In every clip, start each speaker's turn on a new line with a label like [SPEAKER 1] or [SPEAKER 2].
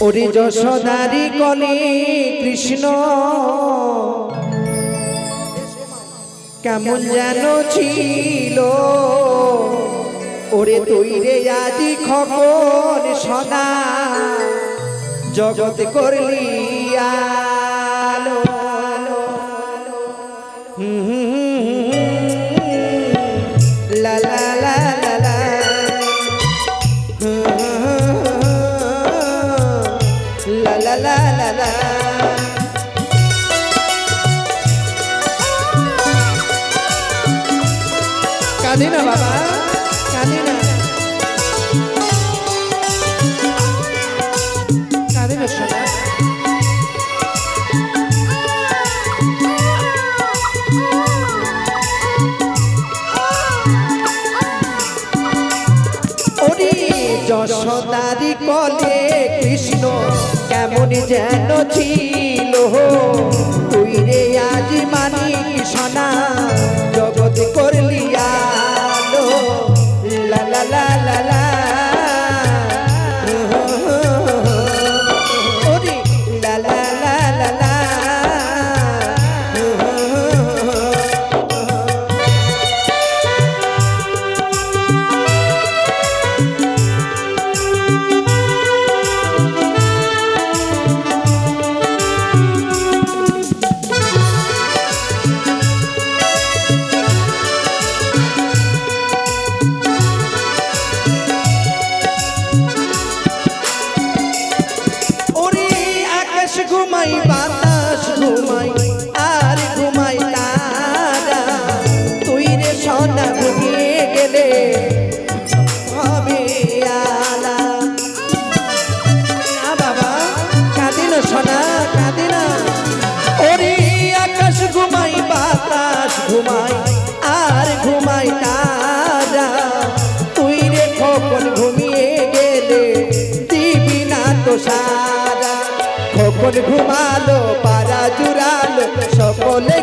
[SPEAKER 1] ওরে যশোদারি কলে কৃষ্ণ। কেমন যেন ছিল। ওরে তৈরে আজি খবর সদা। জগৎ করলি Cadena, babá, cadena. Cadena, যেন ছিল। ঘুমালো পাড়া জুড়ালো সকলে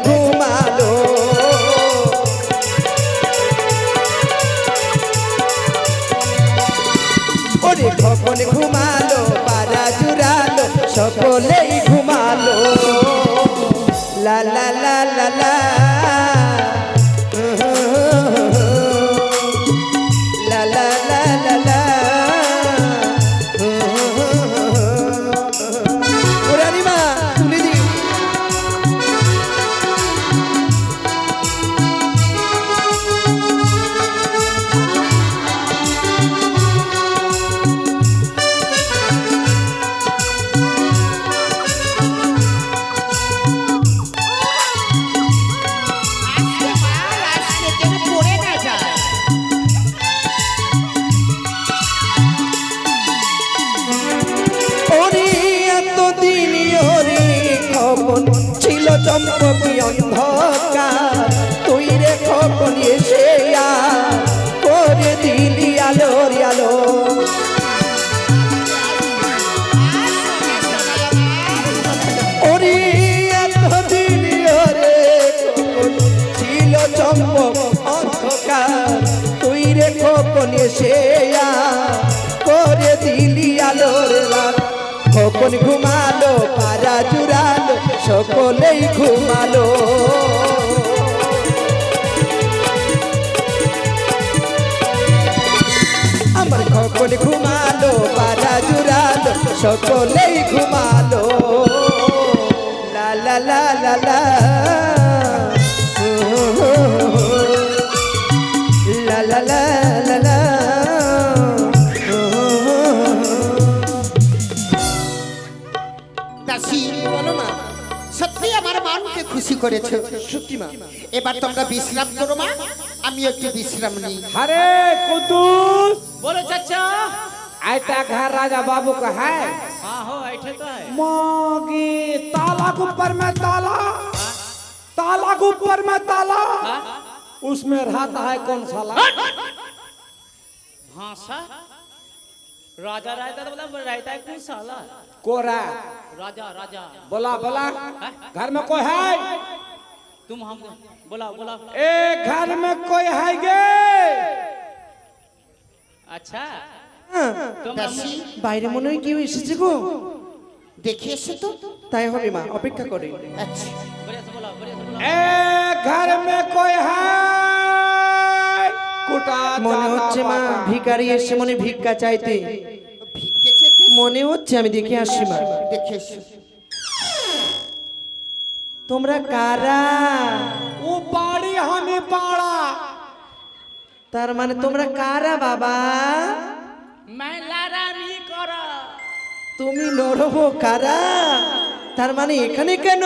[SPEAKER 1] সম্পত্তি অন্ধকার। তুই রে খবরে সেয়া করে দিলি আলো। আলো ছিল চম্পক অন্ধকার। তুই রে খোপনে সেয়া করে দিলি আলোর খোপন ঘুমালো পা সকলেই ঘুমালো। আমার সকল ঘুমালো পাড়া জুড়ালো সকলেই ঘুমালো। লা লা লা লা লা।
[SPEAKER 2] করেছে
[SPEAKER 1] সত্যি মা
[SPEAKER 2] এবার তোমরা বিশ্রাম করো মা আমি একটু বিশ্রাম নিই
[SPEAKER 3] अरे कुदूस
[SPEAKER 4] बोलो चाचा
[SPEAKER 3] ऐटा घर राजा बाबू का है
[SPEAKER 4] हाँ हो ऐठे तो है
[SPEAKER 3] मागी ताला के ऊपर में ताला ताला के ऊपर में ताला उसमें रहता है कौन साला
[SPEAKER 4] भाषा राजा रहता तो बोला रहता है कौन साला
[SPEAKER 3] कोरा
[SPEAKER 4] राजा राजा
[SPEAKER 3] बोला बोला घर में कोई है
[SPEAKER 4] तुम हम बोला बोला
[SPEAKER 3] ए घर में कोई है गे
[SPEAKER 4] अच्छा
[SPEAKER 1] হ্যাঁ,
[SPEAKER 2] দাসী
[SPEAKER 1] বাইরে মনে হয় কেউ এসেছে গো
[SPEAKER 2] দেখে এসো তো
[SPEAKER 1] তাই হবে মা অপেক্ষা করে
[SPEAKER 2] আচ্ছা
[SPEAKER 4] बढ़िया से बोला बढ़िया
[SPEAKER 1] মনে হচ্ছে মা ভিকারি এসে মনে ভিক্ষা চাইতে। মনে হচ্ছে আমি দেখে আসি মা।
[SPEAKER 2] দেখে
[SPEAKER 1] তোমরা কারা?
[SPEAKER 3] ও বাড়ি হামে পাড়া।
[SPEAKER 1] তার মানে তোমরা কারা বাবা? তুমি নরব কারা? তার মানে এখানে কেন?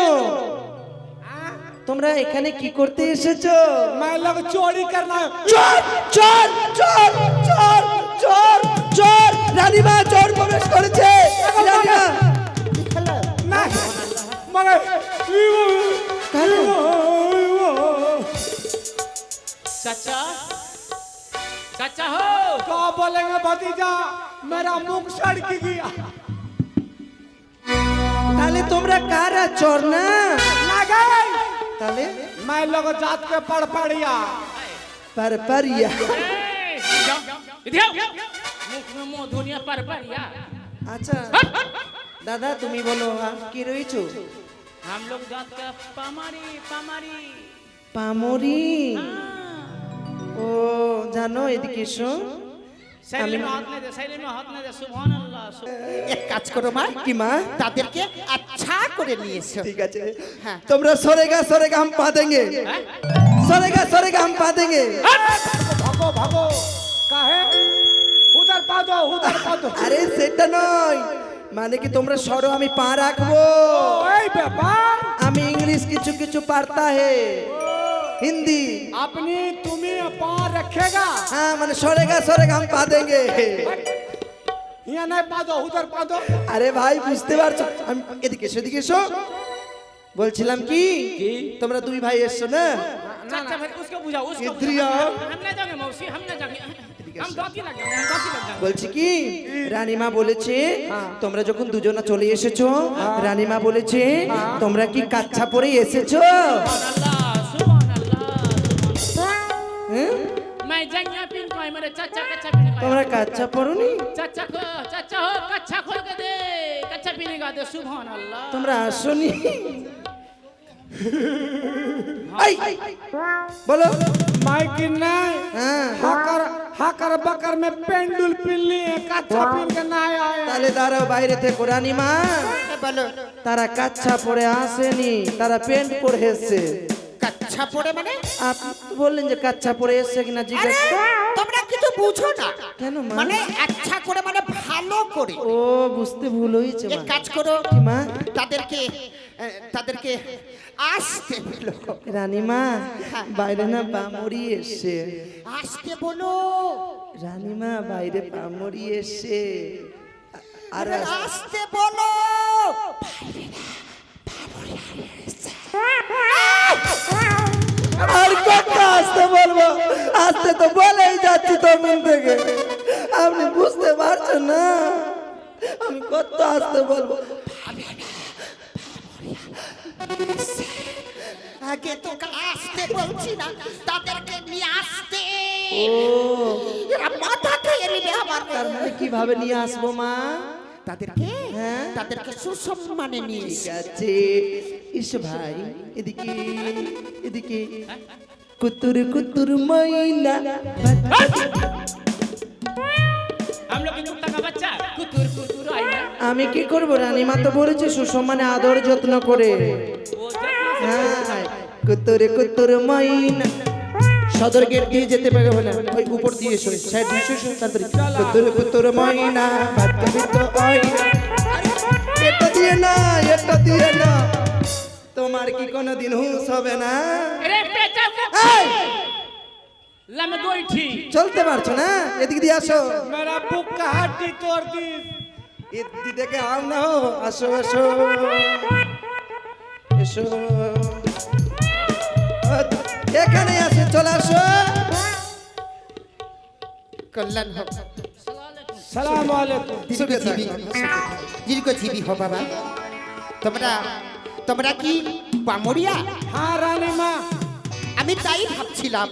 [SPEAKER 1] তোমরা এখানে কি করতে এসেছো
[SPEAKER 3] मैं लोग चोरी करना
[SPEAKER 1] চোর চোর চোর চোর চোর চোর রানীমা চোর প্রবেশ করেছে রানীমা
[SPEAKER 3] नहीं मगर
[SPEAKER 1] কেন?
[SPEAKER 4] चाचा चाचा हो
[SPEAKER 3] क्या बोलेंगे भतीजा मेरा मुख सड़क गया
[SPEAKER 1] তাহলে তোমরা কারা চোর না
[SPEAKER 3] लगे
[SPEAKER 1] তাহলে
[SPEAKER 3] मैं लोग जात के पढ़ पड़िया
[SPEAKER 1] पर परिया
[SPEAKER 4] इधर मुख में मुंह दुनिया पर परिया
[SPEAKER 1] আচ্ছা দাদা তুমি বলো আহ, কি রয়েছো
[SPEAKER 4] हम लोग जात का पामारी पामारी
[SPEAKER 1] পামরি ও জানো এদিকে এসো আরে সেটা নয়। মানে কি তোমরা সরো আমি পা রাখব? আমি ইংলিশ কিছু কিছু পারতা হে। हिंदी
[SPEAKER 3] अपनी तुम्हें पार रखेगा
[SPEAKER 1] हाँ মানে সরেগা সরেগা हम पा देंगे
[SPEAKER 3] यहाँ नहीं पा दो उधर पा दो
[SPEAKER 1] আরে ভাই বুঝতে পারছো আমি এদিকে এসো এদিকে এসো বলছিলাম কি তোমরা দুই ভাই এসছো না
[SPEAKER 4] चाचा भाई उसको बुझाओ उसको
[SPEAKER 1] इधर
[SPEAKER 4] बुझाओ।
[SPEAKER 1] आओ।
[SPEAKER 4] हम नहीं जाएंगे मौसी हम नहीं जाएंगे हम गाती लग जाएंगे हम गाती लग जाएंगे
[SPEAKER 1] বলছি কি রানীমা বলেছে তোমরা যখন দুজনা চলে এসেছো রানীমা বলেছে তোমরা কি কাচ্চা পরে এসেছো তোমরা কাচ্চা
[SPEAKER 4] পড়নি? চাচা চাচা হো কাচ্চা কে দে। কাচ্চা পিনে গা দে সুবহান আল্লাহ
[SPEAKER 1] তোমরা আসনি? আই বলো।
[SPEAKER 3] মাইক নাই?
[SPEAKER 1] হ্যাঁ।
[SPEAKER 3] হাকার হাকার বাকার মে পেন্ডুল পিললি কাচ্চা পিন কে না আয়।
[SPEAKER 1] তাহলে দাঁড়াও বাইরে থেকে কোরআনি মা।
[SPEAKER 2] বলো।
[SPEAKER 1] তারা কাচ্চা পরে আসেনি তারা প্যান্ট পরে এসেছে।
[SPEAKER 2] কাচ্চা পরে মানে?
[SPEAKER 1] আপনি বললেন যে কাচ্চা পরে এসেছে কিনা জিজ্ঞাসা
[SPEAKER 2] তোমরা কিছু বুঝো না।
[SPEAKER 1] কেন মা?
[SPEAKER 2] মানে আচ্ছা করে মানে ভালো করে।
[SPEAKER 1] ও বুঝতে ভুল হয়েছে
[SPEAKER 2] এক
[SPEAKER 1] মা।
[SPEAKER 2] কাজ করো
[SPEAKER 1] কি মা?
[SPEAKER 2] তাদেরকে তাদেরকে আসতে বলো।
[SPEAKER 1] রানীমা বাইরে না বামরি এসছে
[SPEAKER 2] আসতে বলো।
[SPEAKER 1] রানীমা বাইরে আর
[SPEAKER 2] আরে আসতে বলো।
[SPEAKER 1] আর কত আসতে বলব? আসতে তো বলেই আসতে বলব
[SPEAKER 2] আগে আসতে বলছি না তাদেরকে নিয়ে আসতে। এরা মাথা খেয়ে আমার।
[SPEAKER 1] তার মানে কীভাবে নিয়ে আসব মা?
[SPEAKER 2] তাদেরকে
[SPEAKER 1] হ্যাঁ?
[SPEAKER 2] তাদেরকে সুসম্মানে নিয়ে
[SPEAKER 1] গেছে ইস ভাই এদিকে এদিকে। কুতুর কুতুর ময়না।
[SPEAKER 4] আমরা কিন্তু টাকা
[SPEAKER 1] আমি কি রানী রানীমা তো বলেছে সুসম্মানে আদর যত্ন করে।
[SPEAKER 4] হ্যাঁ,
[SPEAKER 1] হ্যাঁ। কুতুরে কুতুর মাইনা। সদর গেট দিয়ে যেতে পারে বলে ওই উপর দিয়ে সরে সাইড দিয়ে তাড়াতাড়ি। কুতুর মাইনা। এটা দিয়ে না এটা দিয়ে না। তোমার কি হুঁশ হবে না? চলতে পারছ না? এদিক দিয়ে আসো।
[SPEAKER 3] মেরা বুক তোর দিস
[SPEAKER 1] ইদ্দি ডেকে আও না আসো আসো। এসো। এখানে আসে চলে আসো।
[SPEAKER 2] কল্যাণ হোক।
[SPEAKER 3] সালাম আলাইকুম।
[SPEAKER 2] দীর্ঘজীবী দীর্ঘজীবী হো বাবা তোমরা তোমরা কি পামরিয়া?
[SPEAKER 3] হ্যাঁ রানী মা।
[SPEAKER 2] আমি তাই ভাবছিলাম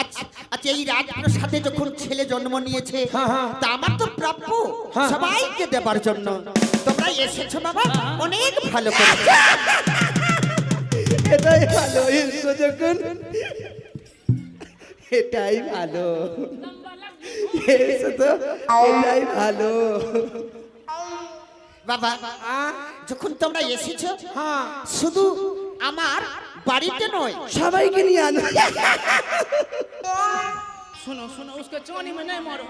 [SPEAKER 2] আচ্ছা আচ্ছা এই রাজপ্রসাদে যখন ছেলে জন্ম নিয়েছে
[SPEAKER 3] হ্যাঁ, হ্যাঁ।
[SPEAKER 2] তা আমার তো প্রাপ্য
[SPEAKER 3] হ্যাঁ।
[SPEAKER 2] সবাইকে দেবার জন্য। তোমরা এসেছ বাবা অনেক ভালো করেছ
[SPEAKER 1] এটাই ভালো এসো যখন। এটাই ভালো। এসো তো এটাই ভালো।
[SPEAKER 2] বাবা যখন তোমরা এসেছ
[SPEAKER 3] হ্যাঁ।
[SPEAKER 2] শুধু আমার বাড়িতে নয়
[SPEAKER 1] সবাইকে নিয়ে আনো
[SPEAKER 4] सुनो सुनो उसको चानी में नहीं मारो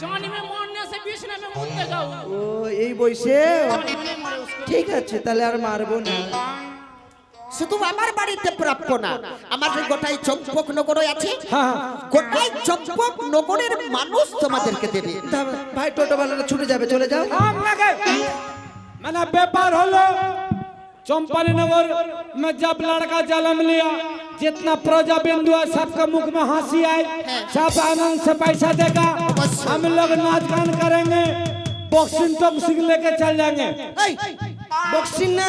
[SPEAKER 4] चानी में मारने से बीसने में मुद्दे जाओ
[SPEAKER 1] ও এই বয়সে
[SPEAKER 4] चानी में नहीं मारो उसको
[SPEAKER 1] ঠিক আছে তাহলে আর মারবো না
[SPEAKER 2] শুধু আমার বাড়িতে প্রাপ্য না আমার যে গোটাই চম্পক নগর আছে
[SPEAKER 3] হ্যাঁ
[SPEAKER 2] গোটাই চম্পক নগরের মানুষ তোমাদেরকে দেবে
[SPEAKER 1] তা ভাই টোটোওয়ালারা ছুটে যাবে চলে যাও
[SPEAKER 3] আপনাকে মানে ব্যাপার হলো चंपाली नगर में जब लड़का जन्म लिया जितना प्रजा बिंदु है सबके मुख में हंसी आई सब आनंद से पैसा देगा हम लोग नाच गान करेंगे बॉक्सिंग टॉक्सिंग लेके चल जाएंगे
[SPEAKER 2] এই,
[SPEAKER 1] বকশিস না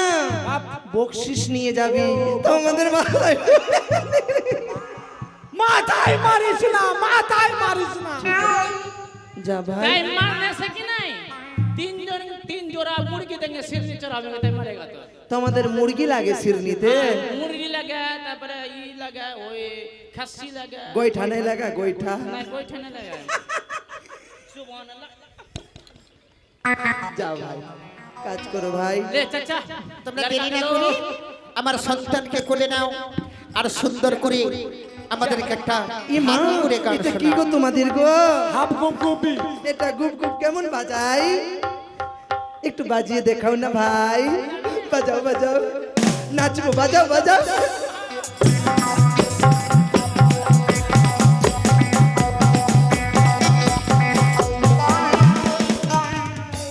[SPEAKER 1] বকশিস নিয়ে যাবি তো আমাদের মাথায়
[SPEAKER 3] माताई मारिस ना माताई मारिस ना
[SPEAKER 1] যা ভাই
[SPEAKER 4] टाइम मारने से कि नहीं तीन जोड़ তোরা মুরগি দেখে সিরনি চড়াবে তাই
[SPEAKER 1] মারে তোমাদের মুরগি লাগে সিরনিতে
[SPEAKER 4] মুরগি লাগে তারপরে ই লাগে ওই খাসি
[SPEAKER 1] লাগে। নাই লাগা গোইঠা
[SPEAKER 4] না নাই
[SPEAKER 1] যাও ভাই কাজ করো ভাই।
[SPEAKER 4] রে চাচা
[SPEAKER 2] তোমরা দেরি না করি আমার সন্তানকে কোলে নাও আর সুন্দর করে আমাদের একটা ইমান করে গান
[SPEAKER 1] এটা কি গো তোমাদের গো?
[SPEAKER 3] হাফ গুপ গুপি
[SPEAKER 1] এটা গুপ গুপ কেমন বাজায়? একটু বাজিয়ে দেখাও না ভাই। বাজাও বাজাও। নাচবো বাজাও বাজাও।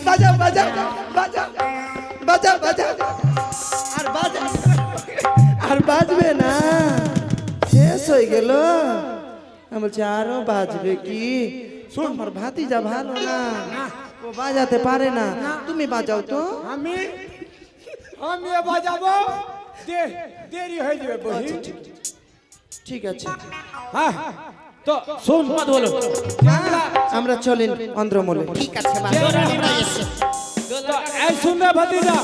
[SPEAKER 1] বাজাও বাজাও বাজাও বাজাও বাজাও। আর বাজাও আর বাজবে না। শেষ হয়ে গেল। আমি বলছি আরও বাজবে কি? আমার ভাতিজা ভালো না। ও বাজাতে পারে না তুমি বাজাও তো
[SPEAKER 3] আমি আমি এ বাজাবো দে দেরি হয়ে যাবে বহি
[SPEAKER 1] ঠিক আছে
[SPEAKER 3] হ্যাঁ তো শুন
[SPEAKER 4] मत बोलो
[SPEAKER 1] আমরা চলেন অন্ধ্রমলে
[SPEAKER 2] ঠিক আছে মা তোমরা এসো
[SPEAKER 3] तो ऐ सुन रहे भतीजा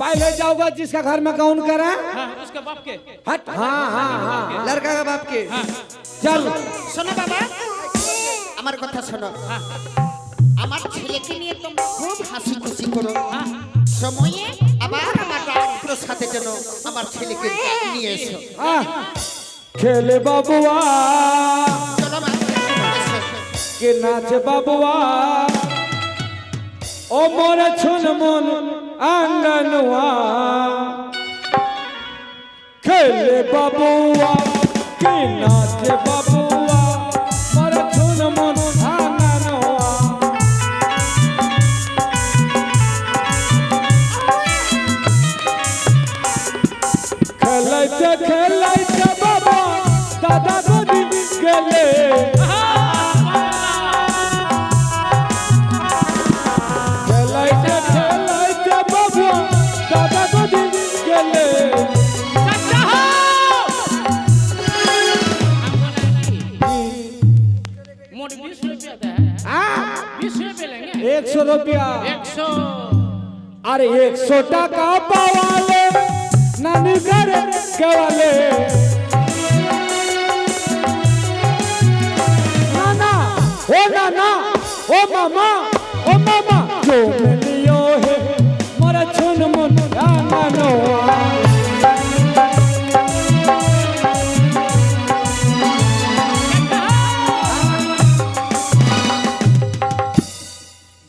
[SPEAKER 3] पहले जाओगा जिसका घर में कौन करे
[SPEAKER 4] हाँ उसके बाप के
[SPEAKER 3] हट हाँ हाँ हाँ
[SPEAKER 1] লড়কা কা বাপকে
[SPEAKER 3] चल
[SPEAKER 2] শোনো বাবা আমার কথা শোনো আমার ছেলেকে নিয়ে খুব হাসি খুশি করো। সময়ে আবার যেন আমার ছেলেকে নিয়ে এসো?
[SPEAKER 3] খেলে বাবুয়া। কে নাচে বাবুয়া? ও মোর ছুন মন আঙ্গনুয়া। খেলে বাবুয়া কে
[SPEAKER 4] নাচ বাবুয়া? मोट बीस रुपया था बीस रुपये लेंगे
[SPEAKER 3] एक सौ रुपया
[SPEAKER 4] एक सौ
[SPEAKER 3] अरे एक सौ टाका पावाले नानी घर केवाले नाना ओ नाना ओ मामा ओ मामा जो मिलियो है मोरा छुन मुन आंगनवा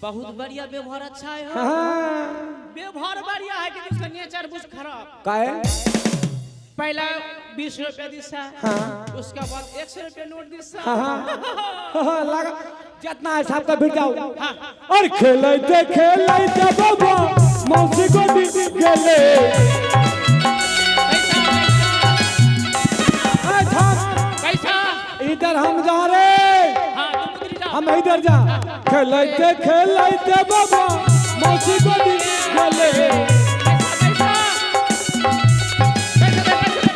[SPEAKER 4] बहुत बढ़िया व्यवहार अच्छा है। हाँ व्यवहार बढ़िया है कि उसका नेचर कुछ खराब।
[SPEAKER 3] का है?
[SPEAKER 4] पहला बीस रुपया दिशा
[SPEAKER 3] हाँ।
[SPEAKER 4] उसके बाद एक सौ रुपया नोट दिशा।
[SPEAKER 3] हाँ हाँ। लगा। जितना है सबका भिड़ाओ और खेलते खेलते बाबा। मौसी को दी गेले इधर हम जा रहे
[SPEAKER 4] हाँ।
[SPEAKER 3] আমি ইধার যা। খেলাইতে খেলাইতে
[SPEAKER 4] বাবা মাসি গদি গেলে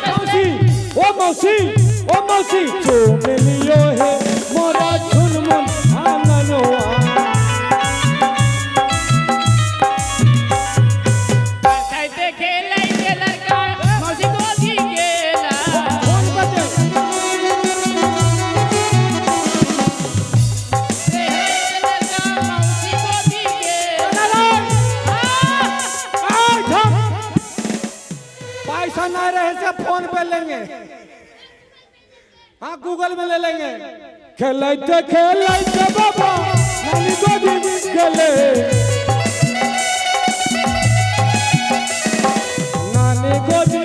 [SPEAKER 4] মাসি
[SPEAKER 3] ও মাসি ও মাসি চো মিলিও হে মোরা
[SPEAKER 4] চুনমন
[SPEAKER 3] আমানো আ अच्छा ना रहे से फ़ोन पे लेंगे। हाँ गूगल में ले लेंगे। खेल खेल बाबा नानी गोदी खेले। नानी गोदी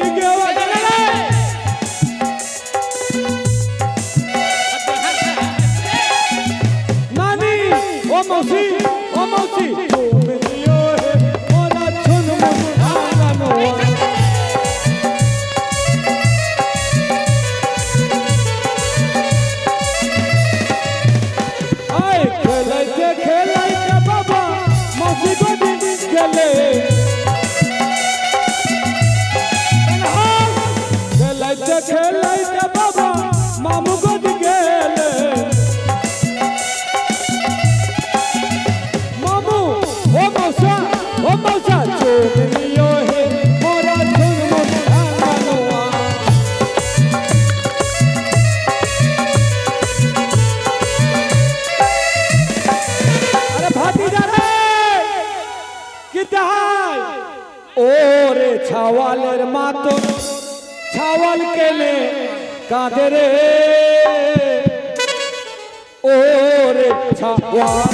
[SPEAKER 3] কাদের ও রে ছাওয়া।